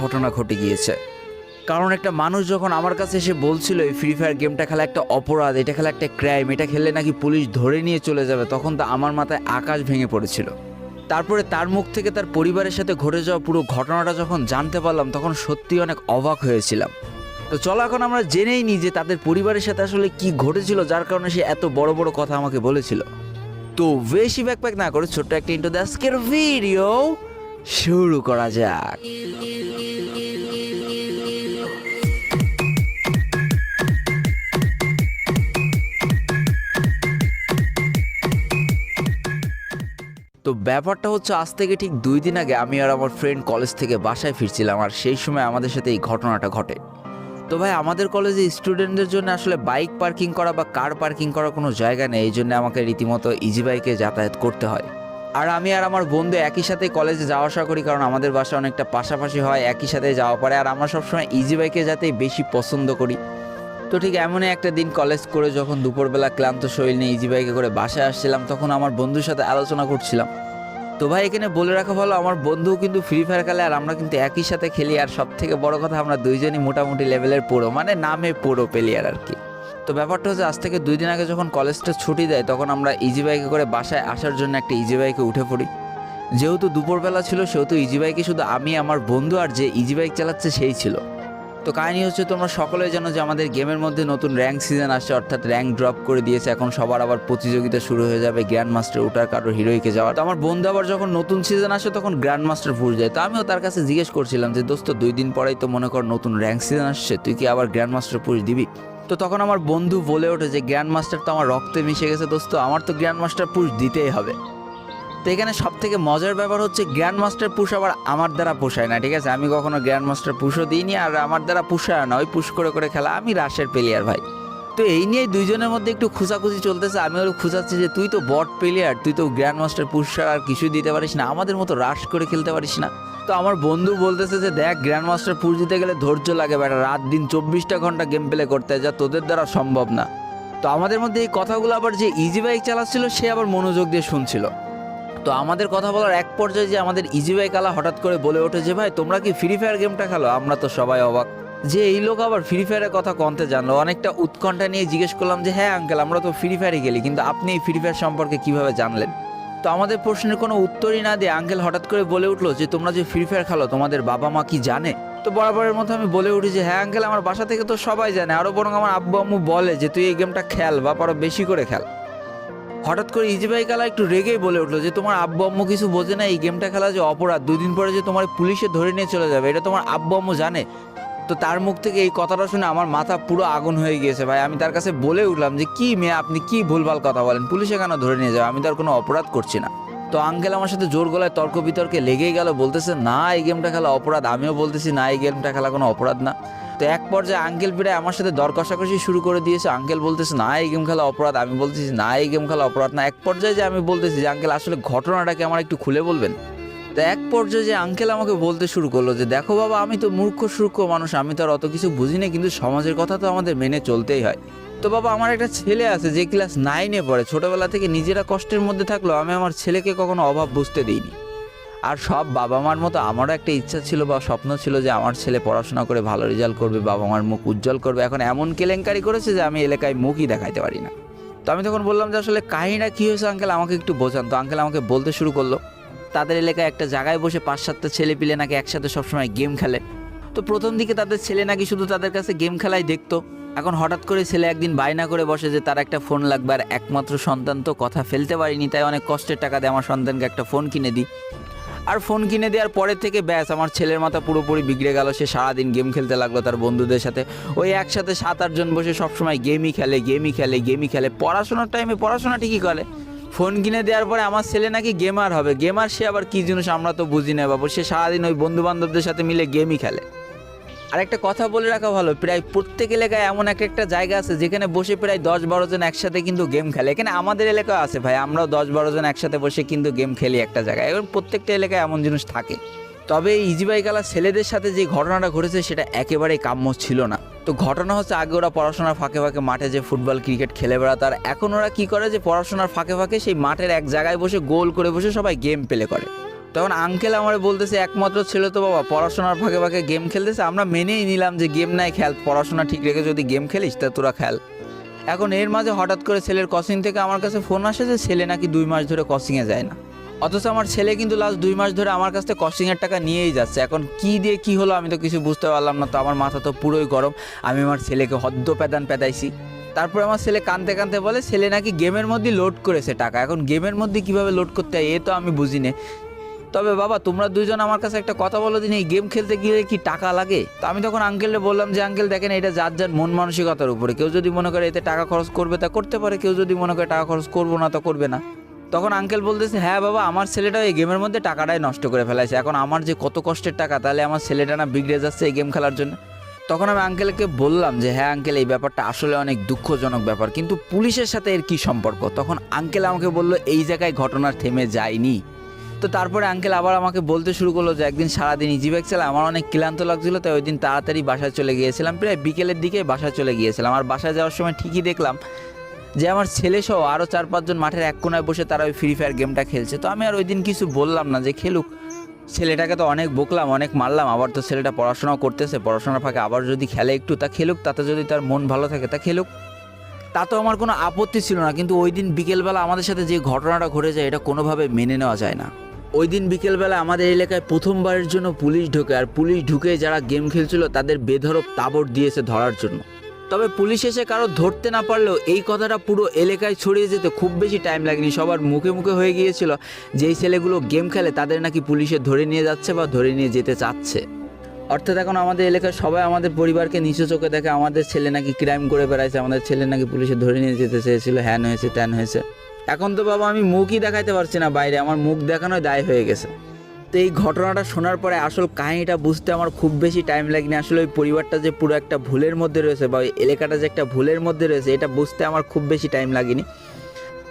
ঘটনা ঘটে গিয়েছে। কারণ একটা মানুষ যখন আমার কাছে এসে বলছিল, এই ফ্রি ফায়ার গেমটা খেলা একটা অপরাধ, এটা খেলা একটা ক্রাইম এটা খেললে নাকি পুলিশ ধরে নিয়ে চলে যাবে? তখন তো আমার মাথায় আকাশ ভেঙে পড়েছিল। তারপরে তার মুখ থেকে তার পরিবারের সাথে ঘটে যাওয়া পুরো ঘটনাটা যখন জানতে পারলাম, তখন সত্যি অনেক অবাক হয়েছিলাম। তো চলো এখন আমরা জেনেই নিই যে তাদের পরিবারের সাথে আসলে কি ঘটেছিল, যার কারণে সে এত বড় বড় কথা আমাকে বলেছিল। তো বেশি ব্যাকপ্যাক না করে ছোট্ট একটা ইন্টো আজকের ভিডিও শুরু করা যাক। তো ব্যাপারটা হচ্ছে, আজ থেকে ঠিক দুই দিন আগে আমি আর আমার ফ্রেন্ড কলেজ থেকে বাসায় ফিরছিলাম, আর সেই সময় আমাদের সাথে এই ঘটনাটা ঘটে। তো ভাই, আমাদের কলেজে স্টুডেন্টদের জন্য আসলে বাইক পার্কিং করা বা কার পার্কিং করার কোনো জায়গা নেই, এই জন্য আমাকে রীতিমতো ইজি বাইকে যাতায়াত করতে হয়। আর আমি আর আমার বন্ধু একই সাথে কলেজে যাওয়া আসা করি কারণ আমাদের বাসা অনেকটা পাশাপাশি হয়, একই সাথে যাওয়া পড়ে। আর আমরা সবসময় ইজি বাইকে যাতে বেশি পছন্দ করি। তো ঠিক এমনই একটা দিন কলেজ করে যখন দুপুরবেলা ক্লান্ত শরীর নিয়ে ইজি বাইকে করে বাসায় আসছিলাম, তখন আমার বন্ধুর সাথে আলোচনা করছিলাম। তো ভাই, এখানে বলে রাখা ভালো, আমার বন্ধু কিন্তু ফ্রি ফায়ার খেলে আর আমরা কিন্তু একই সাথে খেলি। আর সব থেকে বড় কথা, আমরা দুইজনই মোটামুটি লেভেলের পুরো মানে নামে পুরো প্লেয়ার আর কি। তো ব্যাপারটা হচ্ছে আজ থেকে দুই দিন আগে যখন কলেজটা ছুটি দেয়, তখন আমরা ইজি বাইকে করে বাসায় আসার জন্য একটা ইজি বাইকে উঠে পড়ি। যেহেতু দুপুরবেলা ছিল, সেহেতু ইজি বাইকে শুধু আমি, আমার বন্ধু আর যে ইজি বাইক চালাচ্ছে সেই ছিল। তো কাহিনি হচ্ছে তোমরা সকলে জানো যে আমাদের গেমের মধ্যে নতুন র্যাঙ্ক সিজন আসছে, অর্থাৎ র্যাঙ্ক ড্রপ করে দিয়েছে। এখন সবার আবার প্রতিযোগিতা শুরু হয়ে যাবে গ্র্যান্ড মাস্টার ওঠার কারও হিরোইকে যাওয়ার। তো আমার বন্ধু আবার যখন নতুন সিজন আসে, তখন গ্র্যান্ড মাস্টার ভুল যায়। তো আমিও তার কাছে জিজ্ঞেস করছিলাম যে, দোস্ত, দুই দিন পরেই তো মনে কর নতুন র্যাঙ্ক সিজন আসছে, তুই কি আবার গ্র্যান্ড মাস্টার পুশ দিবি? তো তখন আমার বন্ধু বলে ওঠে যে গ্র্যান্ড মাস্টার তো আমার রক্তে মিশে গেছে দোস্ত, আমার তো গ্র্যান্ড মাস্টার পুশ দিতেই হবে। তো এখানে সব থেকে মজার ব্যাপার হচ্ছে গ্র্যান্ড মাস্টার পুশ আবার আমার দ্বারা পোষায় না, ঠিক আছে? আমি কখনো গ্র্যান্ড মাস্টার পুশও দিইনি আর আমার দ্বারা পুষায় না, ওই পুশ করে করে খেলা আমি রাশের প্লেয়ার ভাই। তো এই নিয়ে দুইজনের মধ্যে একটু খুঁজাখুঁজি চলতেছে, আমি ওর খুঁজাচ্ছি যে, তুই তো বট প্লেয়ার তুই তো গ্র্যান্ড মাস্টার ছাড়া আর কিছুই দিতে পারিস না, আমাদের মতো রাশ করে খেলতে পারিস না। তো আমার বন্ধু বলতেছে যে, দেখ গ্র্যান্ড মাস্টার পুশ দিতে গেলে ধৈর্য লাগে বেটা। রাত দিন চব্বিশটা ঘণ্টা গেম প্লে করতে যা তোদের দ্বারা সম্ভব না। তো আমাদের মধ্যে এই কথাগুলো আবার যে ইজি বাইক চালাচ্ছিল, সে আবার মনোযোগ দিয়ে শুনছিল। তো আমাদের কথা বলার এক পর্যায়ে যে আমাদের ইজি ভাই কালা হঠাৎ করে বলে ওঠে যে, ভাই, তোমরা কি ফ্রি ফায়ার গেমটা খেলো? আমরা তো সবাই অবাক। যে এই লোক আবার ফ্রি ফায়ারের কথা কনতে জানলো। অনেকটা উৎকণ্ঠা নিয়ে জিজ্ঞেস করলাম যে হ্যাঁ আঙ্কেল আমরা তো ফ্রি ফায়ারই খেলি, কিন্তু আপনি এই ফ্রি ফায়ার সম্পর্কে কীভাবে জানলেন? তো আমাদের প্রশ্নের কোনো উত্তরই না দিয়ে আঙ্কেল হঠাৎ করে বলে উঠল যে, তোমরা যে ফ্রি ফায়ার খেলো, তোমাদের বাবা মা কি জানে? তো বরাবরের মতো আমি বলে উঠি যে হ্যাঁ আঙ্কেল, আমার বাসা থেকে তো সবাই জানে। আরও বরং আমার আব্বু আম্মু বলে যে, তুই এই গেমটা খেল বা আরও বেশি করে খেল। হঠাৎ করে ইজি ভাই কালা একটু রেগেই বলে উঠল যে, তোমার আব্বু আম্মু কিছু বোঝে না, এই গেমটা খেলা যে অপরাধ। দুদিন পরে যে তোমার পুলিশে ধরে নিয়ে চলে যাবে, এটা তোমার আব্বু আম্মু জানে। তো তার মুখ থেকে এই কথাটা শুনে আমার মাথা পুরো আগুন হয়ে গিয়েছে, ভাই। আমি তার কাছে বলে উঠলাম যে, কি মেয়ে, আপনি কি ভুলভাল কথা বলেন? পুলিশে কেন ধরে নিয়ে যাবে আমি তো আর কোনো অপরাধ করছি না। তো আঙ্কেল আমার সাথে জোর গলায় তর্ক বিতর্কে লেগেই গেল, বলতেছে, না, এই গেমটা খেলা অপরাধ। আমিও বলতেছি, না, এই গেমটা খেলা কোনো অপরাধ না। তো এক পর্যায়ে আঙ্কেল প্রায় আমার সাথে দর কষাকষি শুরু করে দিয়েছে। আঙ্কেল বলতেছে, না, এই গেম খেলা অপরাধ। আমি বলতেছি, না, এই গেম খেলা অপরাধ না। এক পর্যায়ে যে আমি বলতেছি যে, আঙ্কেল, আসলে ঘটনাটাকে আমার একটু খুলে বলবেন? তো এক পর্যায়ে যে আঙ্কেল আমাকে বলতে শুরু করল যে, দেখো বাবা, আমি তো মূর্খ, সূর্খ মানুষ, আমি তো আর অত কিছু বুঝি না কিন্তু সমাজের কথা তো আমাদের মেনে চলতেই হয়। তো বাবা, আমার একটা ছেলে আছে যে ক্লাস নাইনে পড়ে, ছোটবেলা থেকে নিজেরা কষ্টের মধ্যে থাকল, আমি আমার ছেলেকে কখনো অভাব বুঝতে দিইনি। আর সব বাবা মার মতো আমারও একটা ইচ্ছা ছিল বা স্বপ্ন ছিল যে, আমার ছেলে পড়াশোনা করে ভালো রেজাল্ট করবে বাবা মার মুখ উজ্জ্বল করবে। এখন এমন কেলেঙ্কারি করেছে যে, আমি এলাকায় মুখই দেখাইতে পারি না। তো আমি তখন বললাম যে, আসলে কাহিনীটা কী হয়েছে আঙ্কেল আমাকে একটু বোঝান। তো আঙ্কেল আমাকে বলতে শুরু করল তাদের এলাকায় একটা জায়গায় বসে পাঁচ সাতটা ছেলে পিলে নাকি একসাথে সবসময় গেম খেলে। তো প্রথম দিকে তাদের ছেলে নাকি শুধু তাদের কাছে গেম খেলাই দেখতো। এখন হঠাৎ করে ছেলে একদিন বায়না করে বসে যে তার একটা ফোন লাগবে আর একমাত্র সন্তান তো কথা ফেলতে পারিনি, তাই অনেক কষ্টের টাকা দিয়ে আমার সন্তানকে একটা ফোন কিনে দিই। আর ফোন কিনে দেওয়ার পরের থেকে ব্যাস আমার ছেলের মাথা পুরোপুরি বিগড়ে গেল, সে সারাদিন গেম খেলতে লাগল তার বন্ধুদের সাথে। ওই একসাথে সাত আটজন বসে সবসময় গেমই খেলে গেমই খেলে গেমই খেলে। পড়াশোনার টাইমে পড়াশোনা ঠিকই করে। ফোন কিনে দেওয়ার পরে আমার ছেলে নাকি গেমার হবে। গেমার সে আবার কী জিনিস আমরা তো বুঝি না বাবু, সে সারাদিন ওই বন্ধু বান্ধবদের সাথে মিলে গেমই খেলে। আর একটা কথা বলে রাখা ভালো, প্রায় প্রত্যেক এলাকায় এমন এক একটা জায়গা আছে যেখানে বসে প্রায় দশ বারো জন একসাথে কিন্তু গেম খেলে। এখানে আমাদের এলাকা আছে ভাই, আমরাও দশ বারো জন একসাথে বসে কিন্তু গেম খেলি একটা জায়গায়। এবং প্রত্যেকটা এলাকায় এমন জিনিস থাকে। তবে এই ইজি ছেলেদের সাথে যে ঘটনাটা ঘটেছে সেটা একেবারেই কাম্য ছিল না। তো ঘটনা হচ্ছে আগে ওরা পড়াশোনার ফাঁকে ফাঁকে মাঠে যে ফুটবল, ক্রিকেট খেলে বেড়াতো আর এখন ওরা কী করে যে পড়াশোনার ফাঁকে ফাঁকে সেই মাঠের এক জায়গায় বসে, গোল করে বসে সবাই গেম প্লে করে। তখন আঙ্কেল আমার বলতেছে, একমাত্র ছেলে তো বাবা, পড়াশোনার ফাঁকে ফাঁকে গেম খেলতেছে, আমরা মেনেই নিলাম যে গেম নাই, খেল। পড়াশোনা ঠিক রেখে যদি গেম খেলিস, তা তোরা খেল। এখন এর মাঝে হঠাৎ করে ছেলের কসিং থেকে আমার কাছে ফোন আসে যে ছেলে নাকি দুই মাস ধরে কসিংয়ে যায় না। অথচ আমার ছেলে কিন্তু লাস্ট দুই মাস ধরে আমার কাছ থেকে কস্টিংয়ের টাকা নিয়েই যাচ্ছে। এখন কি দিয়ে কি হলো আমি তো কিছু বুঝতে পারলাম না, তো আমার মাথা তো পুরোই গরম। আমি আমার ছেলেকে হদ্দ প্যাদান প্যাদাইছি তারপর আমার ছেলে কানতে কানতে বলে, ছেলে নাকি গেমের মধ্যে লোড করেছে টাকা। এখন গেমের মধ্যে কীভাবে লোড করতে হয়, এ তো আমি বুঝি না। তবে বাবা, তোমরা দুজন আমার কাছে একটা কথা বলো দিন, এই গেম খেলতে গিয়ে কি টাকা লাগে? তো আমি তখন আঙ্কেলকে বললাম যে আঙ্কেল দেখেন, এটা যার যার মন মানসিকতার উপরে। কেউ যদি মনে করে এতে টাকা খরচ করবে, তা করতে পারে। কেউ যদি মনে করে টাকা খরচ করব না, তা করবে না। তখন আঙ্কেল বলতেছে হ্যাঁ বাবা, আমার ছেলেটা এই গেমের মধ্যে টাকাটাই নষ্ট করে ফেলাইছে। এখন আমার যে কত কষ্টের টাকা, তাহলে আমার ছেলেটা না বিগড়ে যাচ্ছে এই গেম খেলার জন্য? তখন আমি আঙ্কেলকে বললাম যে হ্যাঁ আঙ্কেল এই ব্যাপারটা আসলে অনেক দুঃখজনক ব্যাপার, কিন্তু পুলিশের সাথে এর কি সম্পর্ক? তখন আঙ্কেল আমাকে বলল, এই জায়গায় ঘটনা থেমে যায়নি। তো তারপরে আঙ্কেল আবার আমাকে বলতে শুরু করল যে, একদিন সারাদিন ইজি বাইক চালা আমার অনেক ক্লান্ত লাগছিল, তাই ওই দিন তাড়াতাড়ি বাসায় চলে গিয়েছিলাম। প্রায় বিকেলের দিকে বাসায় চলে গিয়েছিলাম। আর বাসায় যাওয়ার সময় ঠিকই দেখলাম যে আমার ছেলে সহ আরও চার পাঁচজন মাঠের এক কোনায় বসে তারা ওই ফ্রি ফায়ার গেমটা খেলছে। তো আমি আর ওই দিন কিছু বললাম না যে খেলুক। ছেলেটাকে তো অনেক বকলাম, অনেক মারলাম, আবার তো ছেলেটা পড়াশোনাও করতেছে, পড়াশোনার ফাঁকে আবার যদি খেলে একটু, তা খেলুক, তাতে যদি তার মন ভালো থাকে, তা খেলুক। তা তো আমার কোনো আপত্তি ছিল না, কিন্তু ওই দিন বিকেলবেলা আমাদের সাথে যে ঘটনাটা ঘটে যায় এটা কোনোভাবে মেনে নেওয়া যায় না। ওই দিন বিকেলবেলা আমাদের এলাকায় প্রথমবারের জন্য পুলিশ ঢোকে, আর পুলিশ ঢুকে যারা গেম খেলছিল, তাদের বেধরক তাবড় দিয়েছে ধরার জন্য। তবে পুলিশ এসে কারও ধরতে না পারলেও এই কথাটা পুরো এলাকায় ছড়িয়ে যেতে খুব বেশি টাইম লাগেনি। সবার মুখে মুখে হয়ে গিয়েছিল যেই ছেলেগুলো গেম খেলে তাদের নাকি পুলিশে ধরে নিয়ে যাচ্ছে বা ধরে নিয়ে যেতে চাচ্ছে। অর্থাৎ এখন আমাদের এলাকার সবাই আমাদের পরিবারকে নিচু চোখে দেখে আমাদের ছেলে নাকি ক্রাইম করে বেড়াইছে, আমাদের ছেলে নাকি পুলিশে ধরে নিয়ে যেতে চেয়েছিল, হ্যান হয়েছে, ত্যান হয়েছে। এখন তো বাবা আমি মুখই দেখাইতে পারছি না বাইরে, আমার মুখ দেখানোই দায় হয়ে গেছে। তো এই ঘটনাটা শোনার পরে আসল কাহিনীটা বুঝতে আমার খুব বেশি টাইম লাগেনি। আসলে ওই পরিবারটা যে পুরো একটা ভুলের মধ্যে রয়েছে বা ওই এলাকাটা যে একটা ভুলের মধ্যে রয়েছে, এটা বুঝতে আমার খুব বেশি টাইম লাগেনি।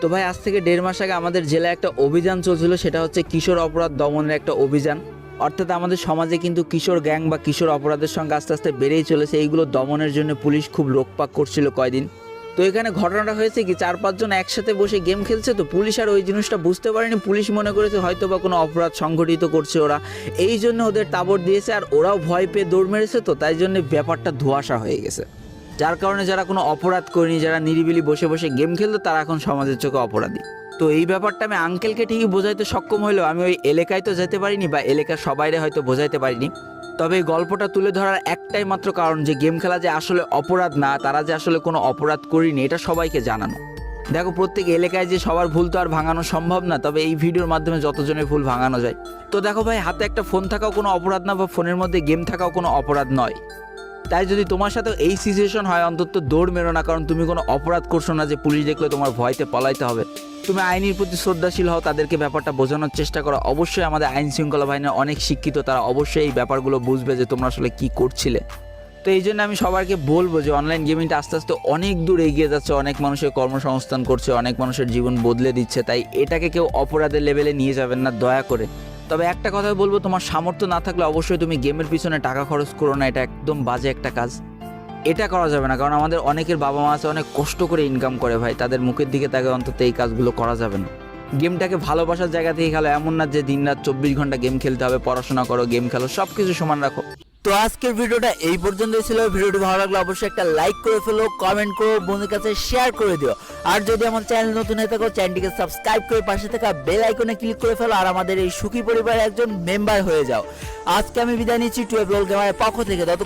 তো ভাই, আজ থেকে দেড় মাস আগে আমাদের জেলায় একটা অভিযান চলছিল, সেটা হচ্ছে কিশোর অপরাধ দমনের একটা অভিযান। অর্থাৎ আমাদের সমাজে কিন্তু কিশোর গ্যাং বা কিশোর অপরাধের সঙ্গে আস্তে আস্তে বেড়েই চলেছে। এইগুলো দমনের জন্য পুলিশ খুব রোকপাক করছিল কয়দিন। তো এখানে ঘটনাটা হয়েছে কি, চার পাঁচজন একসাথে বসে গেম খেলছে, তো পুলিশ আর ওই জিনিসটা বুঝতে পারেনি। পুলিশ মনে করেছে হয়তো বা কোনো অপরাধ সংঘটিত করছে ওরা। এই জন্য ওদের তাবড় দিয়েছে আর ওরাও ভয় পেয়ে দৌড় মেরেছে, তো তাই জন্য ব্যাপারটা ধোঁয়াশা হয়ে গেছে। যার কারণে যারা কোনো অপরাধ করেনি, যারা নিরিবিলি বসে বসে গেম খেলতো, তারা এখন সমাজের চোখে অপরাধী। তো এই ব্যাপারটা আমি আঙ্কেলকে ঠিকই বোঝাইতে সক্ষম হলেও আমি ওই এলাকায় তো যেতে পারিনি বা এলাকার সবাইরে হয়তো বোঝাইতে পারিনি। তবে এই গল্পটা তুলে ধরার একটাই মাত্র কারণ যে গেম খেলা যে আসলে অপরাধ না, তারা যে আসলে কোনো অপরাধ করিনি, এটা সবাইকে জানানো। দেখো, প্রত্যেক এলাকায় যে সবার ভুল তো আর ভাঙানো সম্ভব না, তবে এই ভিডিওর মাধ্যমে যতজনের ভুল ভাঙানো যায়। তো দেখো ভাই, হাতে একটা ফোন থাকাও কোনো অপরাধ না বা ফোনের মধ্যে গেম থাকাও কোনো অপরাধ নয়। তাই যদি তোমার সাথে এই সিচুয়েশন হয়, অন্তত দৌড় মেরো না, কারণ তুমি কোনো অপরাধ করছ না যে পুলিশ দেখলে তোমার ভয়তে পলাইতে হবে। তুমি আইনের প্রতি শ্রদ্ধাশীল হও, তাদেরকে ব্যাপারটা বোঝানোর চেষ্টা করো। অবশ্যই আমাদের আইন শৃঙ্খলা বাহিনীর অনেক শিক্ষিত, তারা অবশ্যই এই ব্যাপারগুলো বুঝবে যে তোমরা আসলে কি করছিলে। তো এই জন্য আমি সবাইকে বলব যে অনলাইন গেমিংটা আস্তে আস্তে অনেক দূর এগিয়ে যাচ্ছে, অনেক মানুষের কর্মসংস্থান করছে, অনেক মানুষের জীবন বদলে দিচ্ছে, তাই এটাকে কেউ অপরাধের লেভেলে নিয়ে যাবেন না, দয়া করে। তবে একটা কথা বলব, তোমার সামর্থ্য না থাকলে অবশ্যই তুমি গেমের পিছনে টাকা খরচ করো না, এটা একদম বাজে একটা কাজ। এটা করা যাবে না, কারণ আমাদের অনেকের বাবা মা আছে, অনেক কষ্ট করে ইনকাম করে ভাই, তাদের মুখের দিকে তাকে অন্তত এই কাজগুলো করা যাবে না। গেমটাকে ভালোবাসার জায়গা থেকে খেলো, এমন না যে দিন রাত চব্বিশ ঘণ্টা গেম খেলতে হবে, পড়াশোনা করো গেম খেলো সব কিছু সমান রাখো। তো আজকের ভিডিওটা এই পর্যন্তই ছিল, ভিডিওটি ভালো লাগলে অবশ্যই একটা লাইক করে ফেলো কমেন্ট করো বন্ধুর কাছে শেয়ার করে দিও। আর যদি আমার চ্যানেল নতুন হয়ে থাকো চ্যানেলটিকে সাবস্ক্রাইব করে পাশে থাকা বেল আইকনে ক্লিক করে ফেলো, আর আমাদের এই সুখী পরিবারের একজন মেম্বার হয়ে যাও। আজকে আমি বিদায় নিচ্ছি টুয়েলভ গেমারের পক্ষ থেকে তত